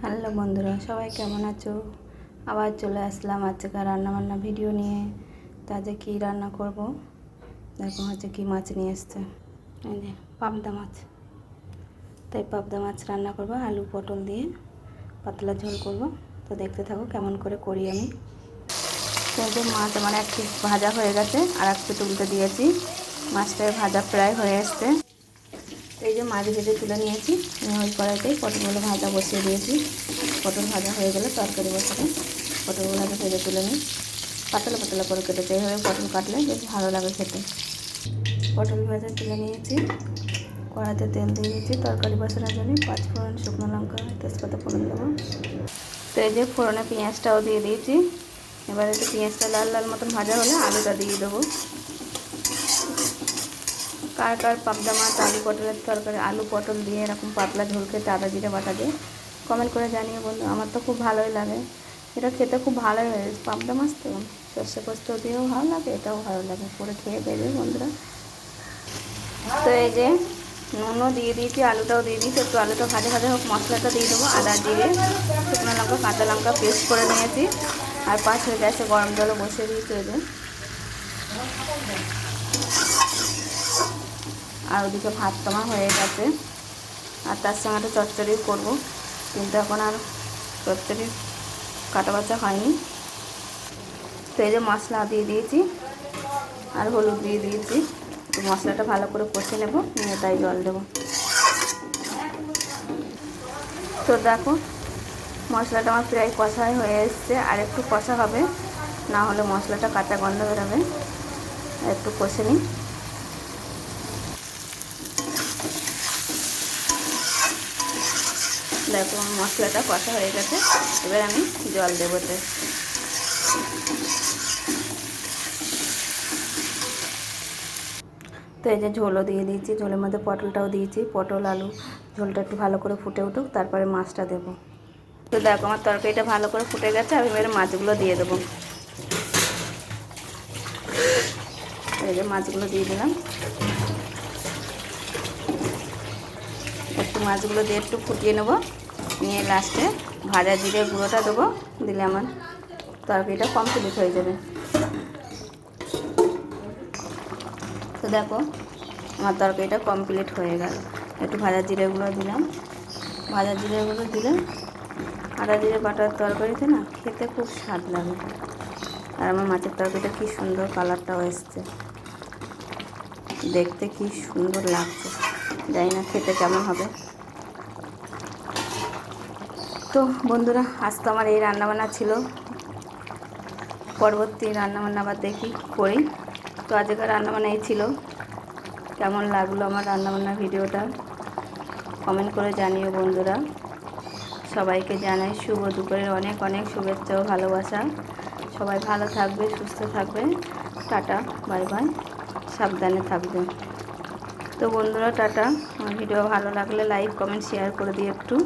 Hello বন্ধুরা, সবাই কেমন আছো? আবার চলে আসলাম আজকে রান্নাবান্না ভিডিও নিয়ে। তাতে কী রান্না করব? দেখো হচ্ছে কী মাছ নিয়ে এসছে। পাবদা মাছ। তাই পাবদা মাছ রান্না করব, আলু পটল দিয়ে পাতলা ঝোল করব। তো দেখতে থাকো কেমন করে করি আমি। তো মাছ আমার এক ভাজা হয়ে গেছে, আর এক পিস উল্টে দিয়েছি। মাছটায় ভাজা প্রায় হয়ে আসছে এই যে মাছ ভেজে তুলে নিয়েছি। নিয়ে ওই কড়াইতেই পটলগুলো ভাজা বসিয়ে দিয়েছি। পটল ভাজা হয়ে গেলে তরকারি বসাতে পটলগুলো আগে ভেজে তুলে নিই। পাতলা পাতলা করে কেটেছে। এইভাবে পটল কাটলে বেশ ভালো লাগে খেতে। পটল ভাজা তুলে নিয়েছি। কড়াইতে তেল দিয়ে দিয়েছি। তরকারি বসানোর জন্য পাঁচ ফোড়ন শুকনো লঙ্কা, তেজপাতা ফোড়ন দেবো। তো এই যে ফোড়নে পেঁয়াজটাও দিয়ে দিয়েছি। এবার একটু পেঁয়াজটা লাল লাল মতন ভাজা হলে আলুটা দিয়ে দেবো। কার কার পাবদা মাছ, আলু পটলের তরকারি, আলু পটল দিয়ে এরকম পাতলা ঝোল খেতে আদা জিরে বাটা দিয়ে কমেন্ট করে জানিয়ে বন্ধু, আমার তো খুব ভালোই লাগে। এটা খেতে খুব ভালোই হয়েছে পাবদা মাছ তো, সর্ষে পোস্ত দিয়েও ভালো লাগে, এটাও ভালো লাগে, করে খেয়ে দেবে বন্ধুরা। তো এই যে নুনও দিয়ে দিয়েছি, আলুটাও দিয়ে দিয়েছি, একটু আলুটা ভাজা ভাজা হোক, মশলাটা দিয়ে দেবো, আদা দিয়ে শুকনো লঙ্কা, কাঁচা লঙ্কা পেস্ট করে নিয়েছি, আর হয়ে গ্যাসে গরম জলও বসিয়ে দিয়েছি যে। আর ওদিকে ভাত তোমার হয়ে গেছে। আর তার সঙ্গে একটা চচ্চড়ি করব। কিন্তু এখন আর চচ্চড়ি কাটা বাচ্চা হয়নি। তো এই যে মশলা দিয়ে দিয়েছি, আর হলুদ দিয়ে দিয়েছি। তো মশলাটা ভালো করে কষে নেব, নিয়ে তাই জল দেবো। তো দেখো, মশলাটা আমার প্রায় কষাই হয়ে এসছে। আর একটু কষা হবে, না হলে মশলাটা কাঁচা গন্ধ বেরোবে। একটু কষে নিই। দেখো মশলাটা কষা হয়ে গেছে। এবার আমি জল দেবো তো। তো এই যে ঝোলও দিয়ে দিয়েছি, ঝোলের মধ্যে পটলটাও দিয়েছি, পটল, আলু, ঝোলটা একটু ভালো করে ফুটে উঠুক, তারপরে মাছটা দেবো। তো দেখো, আমার তরকারিটা ভালো করে ফুটে গেছে, আমি এবারে মাছগুলো দিয়ে দেবো। এই যে মাছগুলো দিয়ে দিলাম। একটু মাছগুলো দিয়ে একটু ফুটিয়ে নেব। নিয়ে লাস্টে ভাজা জিরে গুঁড়োটা দেবো, দিলে আমার তরকারিটা কমপ্লিট হয়ে যাবে। তো দেখো, আমার তরকারিটা কমপ্লিট হয়ে গেল। একটু ভাজা জিরেগুলো দিলাম। ভাজা জিরেগুলো দিলে আদা জিরে বাটার তরকারিতে না খেতে খুব স্বাদ লাগে। আর আমার মাছের তরকারিটা কী সুন্দর কালারটাও এসছে। দেখতে কি সুন্দর লাগছে। জানি না খেতে কেমন হবে। তো বন্ধুরা আজ তো আমার এই রান্নাবান্না ছিল। পরবর্তী রান্নাবান্না আবার দেখি, করি। তো আজকের রান্নাবান্না এই ছিল। কেমন লাগল আমার রান্নাবান্নার ভিডিওটা? কমেন্ট করে জানিও বন্ধুরা। সবাইকে জানাই শুভ দুপুরের অনেক অনেক শুভেচ্ছা ও ভালোবাসা। সবাই ভালো থাকবে, সুস্থ থাকবে। Tata, bye bye. সাবধানে থাকবে। তো বন্ধুরা, টাটা। আমার ভিডিও ভালো লাগলে লাইক কমেন্ট শেয়ার করে দিই একটু।